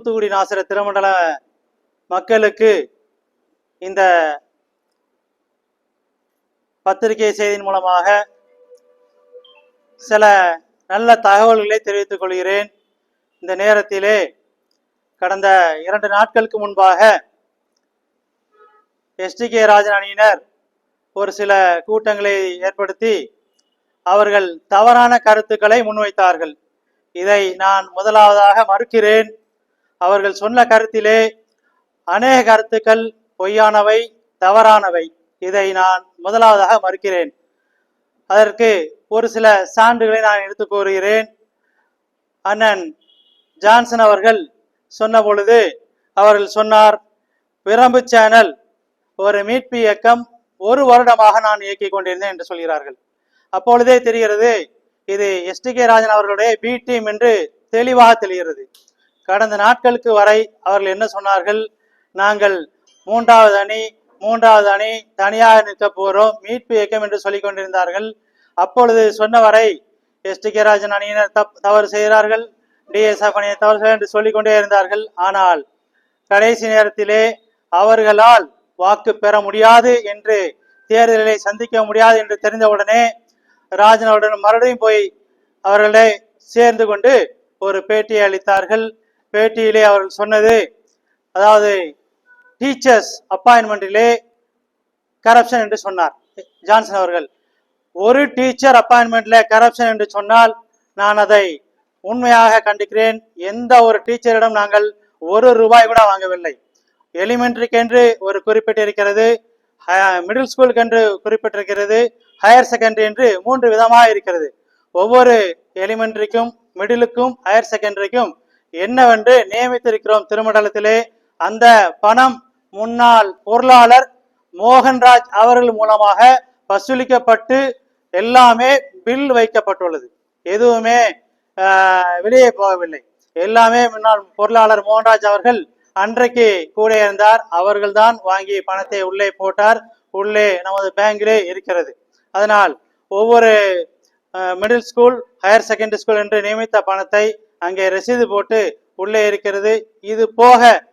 தூத்துக்குடி நாசர திருமண்டல மக்களுக்கு இந்த பத்திரிகை செய்தியின் மூலமாக சில நல்ல தகவல்களை தெரிவித்துக் கொள்கிறேன். இந்த நேரத்திலே கடந்த இரண்டு நாட்களுக்கு முன்பாக எஸ்டிகே ராஜன் அணியினர் ஒரு சில கூட்டங்களை ஏற்படுத்தி அவர்கள் தவறான கருத்துக்களை முன்வைத்தார்கள். இதை நான் முதலாவதாக மறுக்கிறேன். அவர்கள் சொன்ன கருத்திலே அநேக கருத்துக்கள் பொய்யானவை தவறானவை. இதை நான் முதலாவதாக மறுக்கிறேன். அதற்கு ஒரு சில சான்றுகளை நான் எடுத்து கூறுகிறேன். அண்ணன் ஜான்சன் அவர்கள் சொன்ன பொழுது அவர்கள் சொன்னார் பிரம்பு சேனல் ஒரு மீட்பு இயக்கம் ஒரு வருடமாக நான் இயக்கிக் கொண்டிருந்தேன் என்று சொல்கிறார்கள். அப்பொழுதே தெரிகிறது இது எஸ்டிகே ராஜன் அவர்களுடைய பி டீம் என்று தெளிவாக தெரிகிறது. கடந்த நாட்களுக்கு வரை அவர்கள் என்ன சொன்னார்கள்? நாங்கள் மூன்றாவது அணி மூன்றாவது அணி தனியாக நிற்க போகிறோம் மீட்பு இயக்கம் என்று சொல்லிக் கொண்டிருந்தார்கள். அப்பொழுது சொன்னவரை எஸ்டிகே ராஜன் அணியினர் தப் தவறு செய்கிறார்கள் டிஎஸ்எஃப் அணியினர் தவறு செய்ய என்று சொல்லிக்கொண்டே இருந்தார்கள். ஆனால் கடைசி நேரத்திலே அவர்களால் வாக்கு பெற முடியாது என்று தேர்தலை சந்திக்க முடியாது என்று தெரிந்தவுடனே ராஜன் அவருடன் மறுபடியும் போய் அவர்களை சேர்ந்து கொண்டு ஒரு பேட்டியை அளித்தார்கள். பேட்டியிலே அவர்கள் சொன்னது அதாவது டீச்சர்ஸ் அப்பாயின்மெண்ட்டிலே கரப்ஷன் என்று சொன்னார். ஜான்சன் அவர்கள் ஒரு டீச்சர் அப்பாயின்மெண்ட்ல கரப்ஷன் என்று சொன்னால் நான் அதை உண்மையாக கண்டிக்கிறேன். எந்த ஒரு டீச்சரிடம் நாங்கள் ஒரு ரூபாய் கூட வாங்கவில்லை. எலிமெண்ட்ரிக்கென்று ஒரு குறிப்பிட்டிருக்கிறது மிடில் ஸ்கூலுக்கு என்று குறிப்பிட்டிருக்கிறது ஹையர் செகண்டரி என்று மூன்று விதமாக இருக்கிறது. ஒவ்வொரு எலிமெண்ட்ரிக்கும் மிடிலுக்கும் ஹையர் செகண்டரிக்கும் என்னவென்று நியமித்திருக்கிறோம் திருமண்டலத்திலே. அந்த பணம் முன்னாள் பொருளாளர் மோகன்ராஜ் அவர்கள் மூலமாக வசூலிக்கப்பட்டு எல்லாமே பில் வைக்கப்பட்டுள்ளது. எதுவுமே ஆஹ், வெளியே போகவில்லை. எல்லாமே முன்னாள் பொருளாளர் மோகன்ராஜ் அவர்கள் அன்றைக்கு கூட இருந்தார். அவர்கள்தான் வாங்கி பணத்தை உள்ளே போட்டார். உள்ளே நமது பேங்கிலே இருக்கிறது. அதனால் ஒவ்வொரு middle school higher secondary school என்று நியமித்த பணத்தை அங்கே ரசீது போட்டு உள்ளே இருக்கிறது. இது போக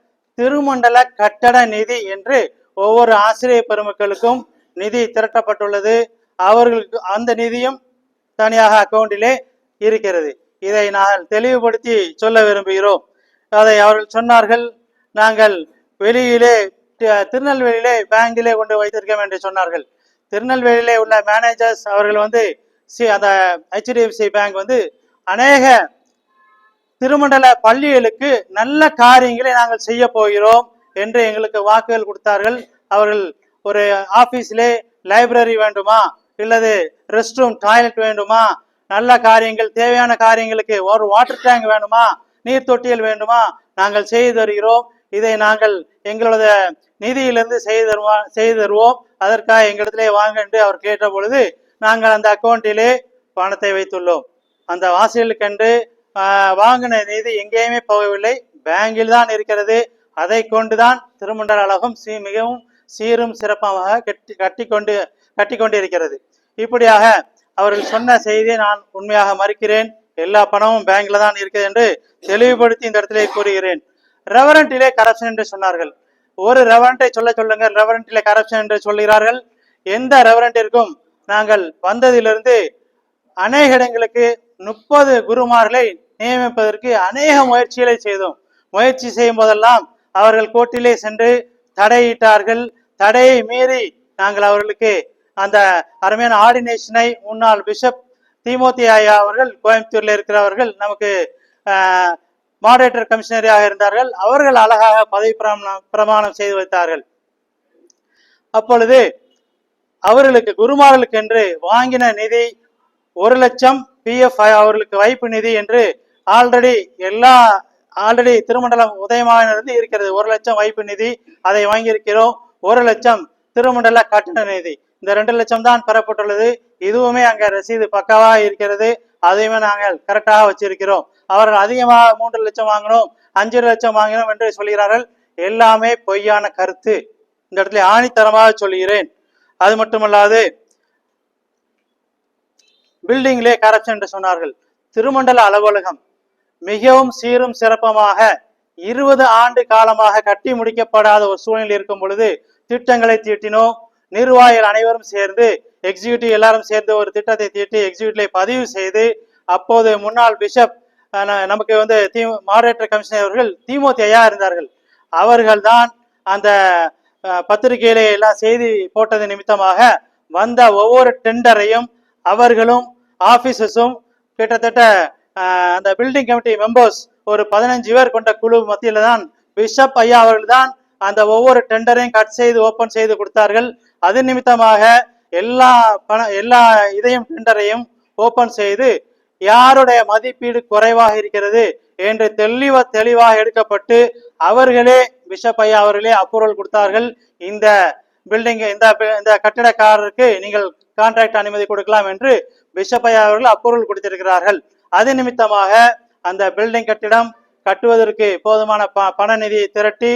திருமண்டல கட்டட நிதி என்று ஒவ்வொரு ஆசிரியர் பெருமக்களுக்கும் நிதி திரட்டப்பட்டுள்ளது. அவர்களுக்கு அந்த நிதியும் தனியாக அக்கவுண்டிலே இருக்கிறது. இதை நான் தெளிவுபடுத்தி சொல்ல விரும்புகிறோம். அதை அவர்கள் சொன்னார்கள் நாங்கள் வெளியிலே திருநெல்வேலியிலே பேங்கிலே கொண்டு வைத்திருக்கோம் என்று சொன்னார்கள். திருநெல்வேலியிலே உள்ள மேனேஜர்ஸ் அவர்கள் வந்து சி- அந்த ஹெச்டிஎஃப்சி பேங்க் வந்து அநேக திருமண்டல பள்ளிகளுக்கு நல்ல காரியங்களை நாங்கள் செய்ய போகிறோம் என்று எங்களுக்கு வாக்குகள் கொடுத்தார்கள். அவர்கள் ஒரு ஆபீஸிலே லைப்ரரி வேண்டுமா? இல்லது ரெஸ்ட் ரூம் டாய்லெட் வேண்டுமா? நல்ல காரியங்கள் தேவையான காரியங்களுக்கு ஒரு வாட்டர் டேங்க் வேண்டுமா? நீர் தொட்டியல் வேண்டுமா? நாங்கள் செய்து தருகிறோம். இதை நாங்கள் எங்களோட நிதியிலிருந்து செய்து தருவா செய்து தருவோம். அதற்காக எங்களிடத்திலே வாங்க என்று அவர் கேட்ட பொழுது நாங்கள் அந்த அக்கௌண்ட்டிலே பணத்தை வைத்துள்ளோம். அந்த வாசலுக்கென்று வாங்கின நிதி எங்கேயுமே போகவில்லை. பேங்கில் தான் இருக்கிறது. அதை கொண்டுதான் திருமண்டல அழகும் சீ மிகவும் சீரும் சிறப்பாக கட்டி கட்டி கொண்டு கட்டி கொண்டிருக்கிறது இப்படியாக அவர்கள் சொன்ன செய்தியை நான் உண்மையாக மறுக்கிறேன். எல்லா பணமும் பேங்க்ல தான் இருக்குது என்று தெளிவுபடுத்தி இந்த இடத்திலே கூறுகிறேன். ரெவரண்டிலே கரப்ஷன் என்று சொன்னார்கள். ஒரு ரெவரண்டை சொல்ல சொல்லுங்க ரெவரண்டிலே கரப்ஷன் என்று சொல்கிறார்கள் எந்த ரெவரண்டிற்கும் நாங்கள் வந்ததிலிருந்து அநேக இடங்களுக்கு முப்பது குருமார்களை நியமிப்பதற்கு அநேக முயற்சிகளை செய்தோம். முயற்சி செய்யும் போதெல்லாம் அவர்கள் கோர்ட்டிலே சென்று தடையிட்டார்கள். தடையை மீறி நாங்கள் அவர்களுக்கு அந்த அருமையான ஆர்டினேஷனை முன்னாள் பிஷப் திமுத்தி ஐயா அவர்கள் கோயம்புத்தூர்ல இருக்கிறவர்கள் நமக்கு மாடரேட்டர் கமிஷனரியாக இருந்தார்கள். அவர்கள் அழகாக பதவி பிரமாணம் பிரமாணம் செய்து வைத்தார்கள். அப்பொழுது அவர்களுக்கு குருமார்களுக்கு என்று வாங்கின நிதி ஒரு லட்சம் பிஎஃப் அவர்களுக்கு வைப்பு நிதி என்று ஆல்ரெடி எல்லா ஆல்ரெடி திருமண்டலம் உதயமானிலிருந்து இருக்கிறது. ஒரு லட்சம் வைப்பு நிதி அதை வாங்கியிருக்கிறோம். ஒரு லட்சம் திருமண்டல கட்டண நிதி. இந்த ரெண்டு லட்சம் தான் பெறப்பட்டுள்ளது. இதுவுமே அங்க ரசீது பக்காவா இருக்கிறது. அதையுமே நாங்கள் கரெக்டாக வச்சிருக்கிறோம். அவர்கள் அதிகமாக மூன்று லட்சம் வாங்கினோம் அஞ்சு லட்சம் வாங்கினோம் என்று சொல்கிறார்கள். எல்லாமே பொய்யான கருத்து. இந்த இடத்துல ஆணித்தரமாக சொல்கிறேன். அது மட்டுமல்லாது பில்டிங்லே கரப்ஷன் என்று சொன்னார்கள். திருமண்டல அலுவலகம். மிகவும் சீரும் சிறப்பமாக இருபது ஆண்டு காலமாக கட்டி முடிக்கப்படாத ஒரு சூழ்நிலை இருக்கும் பொழுது திட்டங்களை தீட்டினோம். நிர்வாகிகள் அனைவரும் சேர்ந்து எக்ஸிக்யூட்டிவ் எல்லாரும் சேர்ந்து ஒரு திட்டத்தை தீட்டி எக்ஸிக்யூட்டிவ்ல பதிவு செய்து அப்போது முன்னாள் பிஷப் நமக்கு வந்து தி மாடரேட்டர் கமிஷனர் அவர்கள் திமுக ஐயா இருந்தார்கள். அவர்கள்தான் அந்த அஹ், பத்திரிகையிலே எல்லாம் செய்தி போட்டது நிமித்தமாக வந்த ஒவ்வொரு டெண்டரையும் அவர்களும் ஆபீசஸும் கிட்டத்தட்ட அந்த பில்டிங் கமிட்டி மெம்பர்ஸ் ஒரு பதினஞ்சு பேர் கொண்ட குழு மத்தியில தான் பிஷப் ஐயா அவர்கள் தான் அந்த ஒவ்வொரு டெண்டரையும் கட் செய்து ஓபன் செய்து கொடுத்தார்கள். அது நிமித்தமாக எல்லா பண எல்லா இதையும் டெண்டரையும் ஓபன் செய்து யாருடைய மதிப்பீடு குறைவாக இருக்கிறது என்று தெளிவ தெளிவாக எடுக்கப்பட்டு அவர்களே பிஷப் ஐயா அவர்களே அப்ரூவல் கொடுத்தார்கள். இந்த பில்டிங் இந்த இந்த கட்டிடக்காரருக்கு நீங்கள் கான்ட்ராக்ட் அனுமதி கொடுக்கலாம் என்று பிஷப் ஐயா அவர்கள் அப்ரூவல் கொடுத்திருக்கிறார்கள். அது நிமித்தமாக அந்த பில்டிங் கட்டிடம் கட்டுவதற்கு போதுமான ப- பண நிதியை திரட்டி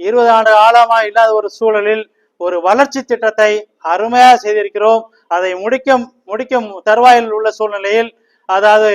இருபது ஆண்டு ஆழமாக இல்லாத ஒரு சூழலில் ஒரு வளர்ச்சி திட்டத்தை அருமையாக செய்திருக்கிறோம். அதை முடிக்கும் முடிக்கும் தருவாயில் உள்ள சூழ்நிலையில் அதாவது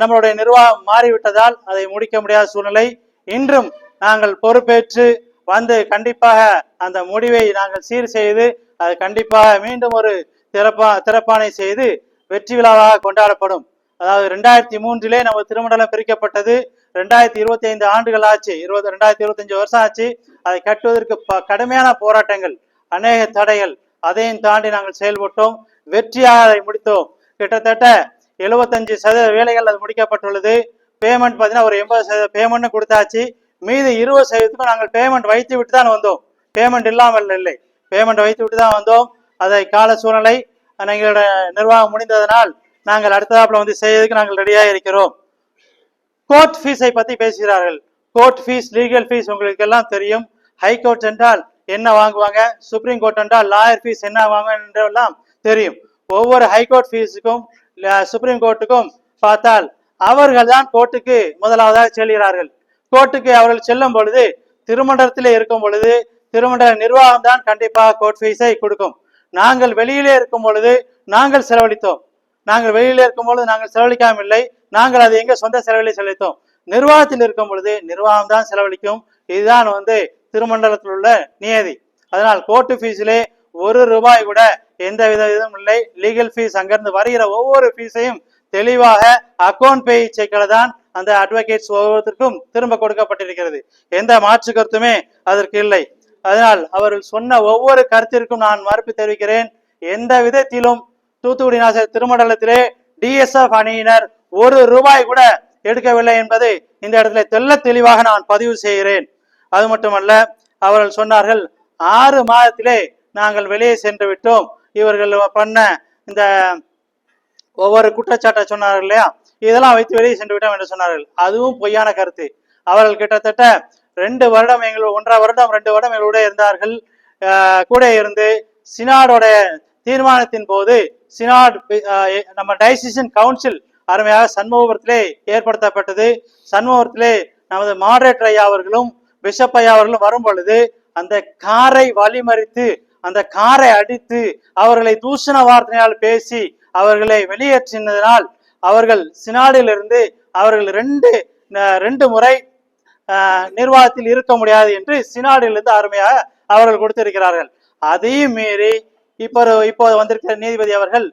நம்மளுடைய நிர்வாகம் மாறிவிட்டதால் அதை முடிக்க முடியாத சூழ்நிலை. இன்றும் நாங்கள் பொறுப்பேற்று வந்து கண்டிப்பாக அந்த முடிவை நாங்கள் சீர் செய்து அது கண்டிப்பாக மீண்டும் ஒரு திறப்பா திறப்பானை செய்து வெற்றி விழாவாக கொண்டாடப்படும். அதாவது ரெண்டாயிரத்தி மூன்றிலே நம்ம திருமண்டலம் பிரிக்கப்பட்டது. ரெண்டாயிரத்தி இருபத்தி ஐந்து ஆண்டுகள் ஆச்சு. இருபது ரெண்டாயிரத்தி இருபத்தஞ்சு வருஷம் ஆச்சு. அதை கட்டுவதற்கு ப- கடுமையான போராட்டங்கள் அநேக தடைகள் அதையும் தாண்டி நாங்கள் செயல்பட்டோம். வெற்றியாக அதை முடித்தோம். கிட்டத்தட்ட எழுபத்தஞ்சு சதவீத வேலைகள் அது முடிக்கப்பட்டுள்ளது. பேமெண்ட் பார்த்தீங்கன்னா ஒரு எண்பது சதவீத பேமெண்ட் கொடுத்தாச்சு. மீது இருபது சதவீதத்துக்கும் நாங்கள் பேமெண்ட் வைத்து விட்டு தான் வந்தோம். பேமெண்ட் இல்லாமல் இல்லை. பேமெண்ட் வைத்து விட்டு தான் வந்தோம். அதை கால சூழ்நிலை எங்களோட நிர்வாகம் முடிந்ததனால் நாங்கள் அடுத்ததாப்புல வந்து செய்யறதுக்கு நாங்கள் ரெடியாக இருக்கிறோம். கோர்ட் ஃபீஸை பத்தி பேசுகிறார்கள். கோர்ட் ஃபீஸ் லீகல் ஃபீஸ் உங்களுக்கு எல்லாம் தெரியும் ஹைகோர்ட் என்றால் என்ன வாங்குவாங்க? சுப்ரீம் கோர்ட் என்றால் லாயர் ஃபீஸ் என்ன வாங்குவாங்க என்றெல்லாம் தெரியும். ஒவ்வொரு ஹை கோர்ட் ஃபீஸுக்கும் சுப்ரீம் கோர்ட்டுக்கும் பார்த்தால் அவர்கள் தான் கோர்ட்டுக்கு முதலாவதாக செல்கிறார்கள். கோர்ட்டுக்கு அவர்கள் செல்லும் பொழுது திருமண்டலத்தில் இருக்கும் பொழுது திருமண்டல நிர்வாகம் தான் கண்டிப்பாக கோர்ட் ஃபீஸை கொடுக்கும். நாங்கள் வெளியிலே இருக்கும் பொழுது நாங்கள் செலவழித்தோம். நாங்கள் வெளியில இருக்கும் பொழுது நாங்கள் செலவழிக்காமல் இல்லை. நாங்கள் அதை எங்க சொந்த செலவிலே செலுத்தோம்? நிர்வாகத்தில் இருக்கும் பொழுது நிர்வாகம் தான் செலவழிக்கும். இதுதான் வந்து திருமண்டலத்தில் உள்ள நியதி. அதனால் கோர்ட்டு ஃபீஸிலே ஒரு ரூபாய் கூட எந்த வித இதுவும் இல்லை. லீகல் ஃபீஸ் அங்கிருந்து வருகிற ஒவ்வொரு ஃபீஸையும் தெளிவாக அக்கௌண்ட் பே செக்கில் தான் அந்த அட்வொகேட்ஸ் ஒவ்வொருத்தருக்கும் திரும்ப கொடுக்கப்பட்டிருக்கிறது. எந்த மாற்று கருத்துமே அதற்கு இல்லை. அதனால் அவர்கள் சொன்ன ஒவ்வொரு கருத்திற்கும் நான் மறுப்பு தெரிவிக்கிறேன். எந்த விதத்திலும் தூத்துக்குடி நாசர் திருமண்டலத்திலே டிஎஸ்எஃப் அணியினர் ஒரு ரூபாய் கூட எடுக்கவில்லை என்பது இந்த இடத்துல தெல்ல தெளிவாக நான் பதிவு செய்கிறேன். அது மட்டுமல்ல அவர்கள் சொன்னார்கள் ஆறு மாதத்திலே நாங்கள் வெளியே சென்று விட்டோம். இவர்கள் பண்ண இந்த ஒவ்வொரு குற்றச்சாட்டை சொன்னார்கள் இல்லையா? இதெல்லாம் வைத்து வெளியே சென்று விட்டோம் என்று சொன்னார்கள். அதுவும் பொய்யான கருத்து. அவர்கள் கிட்டத்தட்ட ரெண்டு வருடம் எங்கள் ஒன்றரை வருடம் ரெண்டு வருடம் எங்களுடைய இருந்தார்கள். ஆஹ் கூட இருந்து சினாடோட தீர்மானத்தின் போது சினாட் நம்ம டைசிஷன் கவுன்சில் அருமையாக சண்முகபுரத்திலே ஏற்படுத்தப்பட்டது. சண்முகபுரத்திலே நமது மாடரேட்டர் ஐயா அவர்களும் பிஷப் ஐயா அவர்களும் வரும் பொழுது அந்த காரை வழிமறித்து அந்த காரை அடித்து அவர்களை தூஷண வார்த்தையால் பேசி அவர்களை வெளியேற்றினதனால் அவர்கள் சினாடிலிருந்து அவர்கள் ரெண்டு ரெண்டு முறை நிர்வாகத்தில் இருக்க முடியாது என்று சினாடிலிருந்து அருமையாக அவர்கள் கொடுத்திருக்கிறார்கள். அதையும் மீறி இப்போ இப்போது வந்திருக்கிற நீதிபதி அவர்கள்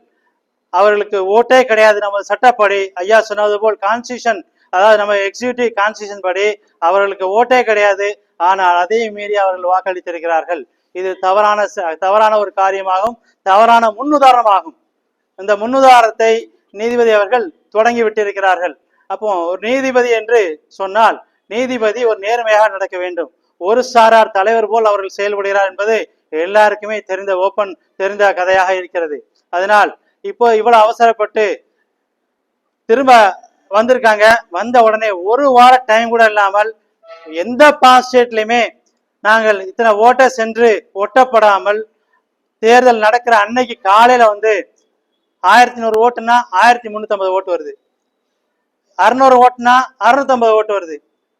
அவர்களுக்கு ஓட்டே கிடையாது. நம்ம சட்டப்படி ஐயா சொன்னது போல் கான்ஸ்டியூஷன் அதாவது நம்ம எக்ஸிக்யூட்டிவ் கான்ஸ்டியூஷன் படி அவர்களுக்கு ஓட்டே கிடையாது. ஆனால் அதையும் மீறி அவர்கள் வாக்களித்திருக்கிறார்கள். இது தவறான தவறான ஒரு காரியமாகும் தவறான முன்னுதாரணமாகும் இந்த முன்னுதாரணத்தை நீதிபதி அவர்கள் தொடங்கி விட்டிருக்கிறார்கள். அப்போ ஒரு நீதிபதி என்று சொன்னால் நீதிபதி ஒரு நேர்மையாக நடக்க வேண்டும். ஒரு சாரார் தலைவர் போல் அவர்கள் செயல்படுகிறார் என்பது எல்லாருக்குமே தெரிந்த ஓப்பன் தெரிந்த கதையாக இருக்கிறது. அதனால் இப்போ இவ்வளவு அவசரப்பட்டு திரும்ப வந்திருக்காங்க. வந்த உடனே ஒரு வார டைம் கூட இல்லாமல் எந்த பாஸ்டேட்லையுமே நாங்கள் இத்தனை ஓட்டை சென்று ஒட்டப்படாமல் தேர்தல் நடக்கிற அன்னைக்கு காலையில வந்து ஆயிரத்தி நூறு ஓட்டுனா ஆயிரத்தி முந்நூற்றம்பது ஓட்டு வருது. அறுநூறு ஓட்டுனா அறுநூத்தம்பது ஓட்டு வருது.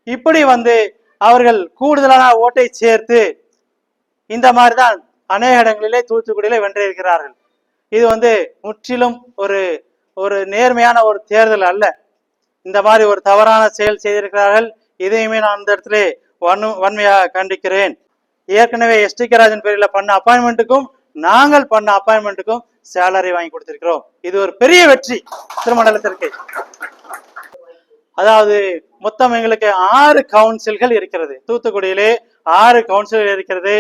இப்படி வந்து அவர்கள் கூடுதலான ஓட்டை சேர்த்து இந்த மாதிரி தான் அநேக இடங்களிலே தூத்துக்குடியிலே வென்றிருக்கிறார்கள். இது வந்து முற்றிலும் ஒரு ஒரு நேர்மையான ஒரு தேர்தல் அல்ல. இந்த மாதிரி ஒரு தவறான செயல் செய்திருக்கிறார்கள். இதையுமே நான் அந்த இடத்துல வன் வன்மையாக கண்டிக்கிறேன். ஏற்கனவே எஸ்டி ராஜன் பேரில் பண்ண அப்பாயின்மெண்ட்டுக்கும் நாங்கள் பண்ண அப்பாயின்மெண்ட்டுக்கும் சேலரி வாங்கி கொடுத்திருக்கிறோம். இது ஒரு பெரிய வெற்றி திருமண்டலத்திற்கு. அதாவது மொத்தம் எங்களுக்கு ஆறு கவுன்சில்கள் இருக்கிறது. தூத்துக்குடியிலே ஆறு கவுன்சில்கள் இருக்கிறது.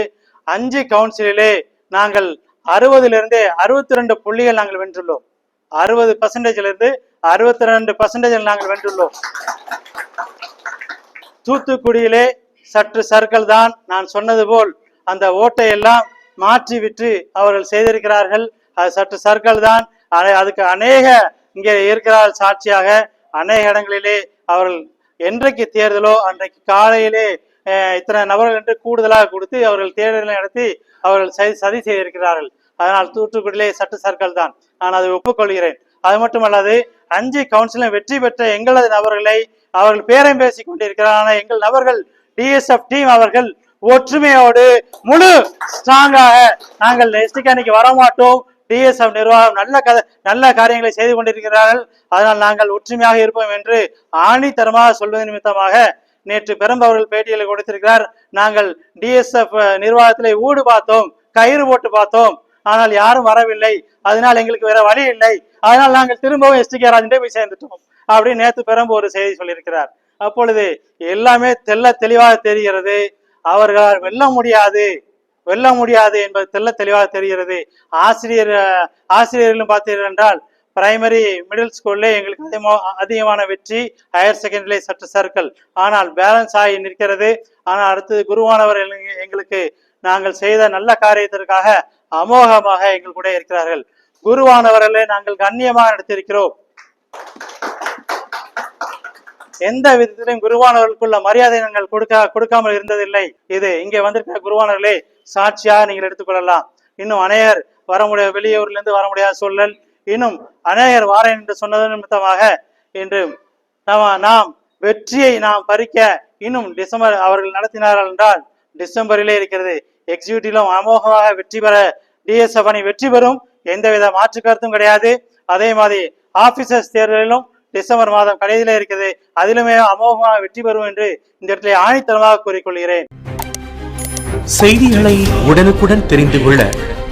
அஞ்சு கவுன்சிலே நாங்கள் அறுபதுல இருந்து அறுபத்தி ரெண்டு புள்ளிகள் நாங்கள் வென்றுள்ளோம். அறுபது பர்சன்டேஜ்ல இருந்து அறுபத்தி ரெண்டு பர்சன்டேஜ் நாங்கள் வென்றுள்ளோம். தூத்துக்குடியிலே சற்று சர்க்கிள் தான் நான் சொன்னது போல் அந்த ஓட்டை எல்லாம் மாற்றி விட்டு அவர்கள் செய்திருக்கிறார்கள். அது சற்று சர்க்கிள் தான். அதுக்கு அநேக இங்கே இருக்கிறார் சாட்சியாக அநேக இடங்களிலே அவர்கள் என்றைக்கு தேர்தலோ அன்றைக்கு காலையிலே இத்தனை நபர்கள் என்று கூடுதலாக கொடுத்து அவர்கள் தேர்தலை நடத்தி அவர்கள் சதி சதி செய்திருக்கிறார்கள். அதனால் தூத்துக்குடியிலே சட்ட சர்க்கிள் தான். நான் அதை ஒப்புக்கொள்கிறேன். அது மட்டுமல்லாது அஞ்சு கவுன்சிலும் வெற்றி பெற்ற எங்களது நபர்களை அவர்கள் பேரம் பேசிக் கொண்டிருக்கிறார். ஆனால் எங்கள் நபர்கள் டிஎஸ்எஃப் டீம் அவர்கள் ஒற்றுமையோடு முழு ஸ்ட்ராங்காக நாங்கள் நெக்ஸ்ட் அன்னைக்கு வரமாட்டோம். டிஎஸ்எஃப் நிர்வாகம் நல்ல கதை நல்ல காரியங்களை செய்து கொண்டிருக்கிறார்கள். அதனால் நாங்கள் ஒற்றுமையாக இருப்போம் என்று ஆணித்தரமாக சொல்வது நிமித்தமாக நேற்று பெரும்பவர்கள் பேட்டியில் கொடுத்திருக்கிறார். நாங்கள் டிஎஸ்எஃப் நிர்வாகத்திலே ஊடு பார்த்தோம் கயிறு போட்டு பார்த்தோம். ஆனால் யாரும் வரவில்லை. அதனால் எங்களுக்கு வேற வழி இல்லை. அதனால் நாங்கள் திரும்பவும் எஸ்டி கே ராஜன்டே போய் சேர்ந்துட்டோம் அப்படின்னு நேற்று பெரும்ப ஒரு செய்தி சொல்லியிருக்கிறார். அப்பொழுது எல்லாமே தெல்ல தெளிவாக தெரிகிறது. அவர்களால் வெல்ல முடியாது. வெல்ல முடியாது என்பது தெல்ல தெளிவாக தெரிகிறது. ஆசிரியர் ஆசிரியர்களும் பார்த்தீர்கள் என்றால் பிரைமரி மிடில் ஸ்கூல்ல எங்களுக்கு அதிகமா- அதிகமான வெற்றி ஹையர் செகண்டரி சற்று சர்க்கிள் ஆனால் பேலன்ஸ் ஆகி நிற்கிறது. ஆனால் அடுத்தது குருவானவர் எங்களுக்கு நாங்கள் செய்த நல்ல காரியத்திற்காக அமோகமாக எங்கள் கூட இருக்கிறார்கள். குருவானவர்களை நாங்கள் கண்ணியமாக நடத்தியிருக்கிறோம் எந்த விதத்திலும் குருவானவர்களுக்குள்ள மரியாதை நாங்கள் கொடுக்க கொடுக்காமல் இருந்ததில்லை. இது இங்கே வந்திருக்கிற குருவானவர்களே சாட்சியாக நீங்கள் எடுத்துக்கொள்ளலாம். இன்னும் அநேகர் வர முடியாது வெளியூர்ல இருந்து வர முடியாத சூழல். இன்னும் அநேகர் வாரேன் என்று சொன்னது நிமித்தமாக இன்று நாம் நாம் வெற்றியை நாம் பறிக்க இன்னும் டிசம்பர் அவர்கள் நடத்தினார்கள் என்றால் டிசம்பரிலே இருக்கிறது. எக்ஸிக்யூட்டிவ்லும் அமோகமாக வெற்றி பெற டிஎஸ்எஃப் அணி வெற்றி பெறும். எந்தவித மாற்று கருத்தும் கிடையாது. அதே மாதிரி ஆபீசர்ஸ் தேர்தலிலும் டிசம்பர் மாதம் கடைசியில இருக்குது அதிலுமே அமோகமாக வெற்றி பெறும் என்று இந்த இடத்துல ஆணித்தரமாக கூறிக்கொள்கிறேன். செய்திகளை உடனுக்குடன் தெரிந்து கொள்ள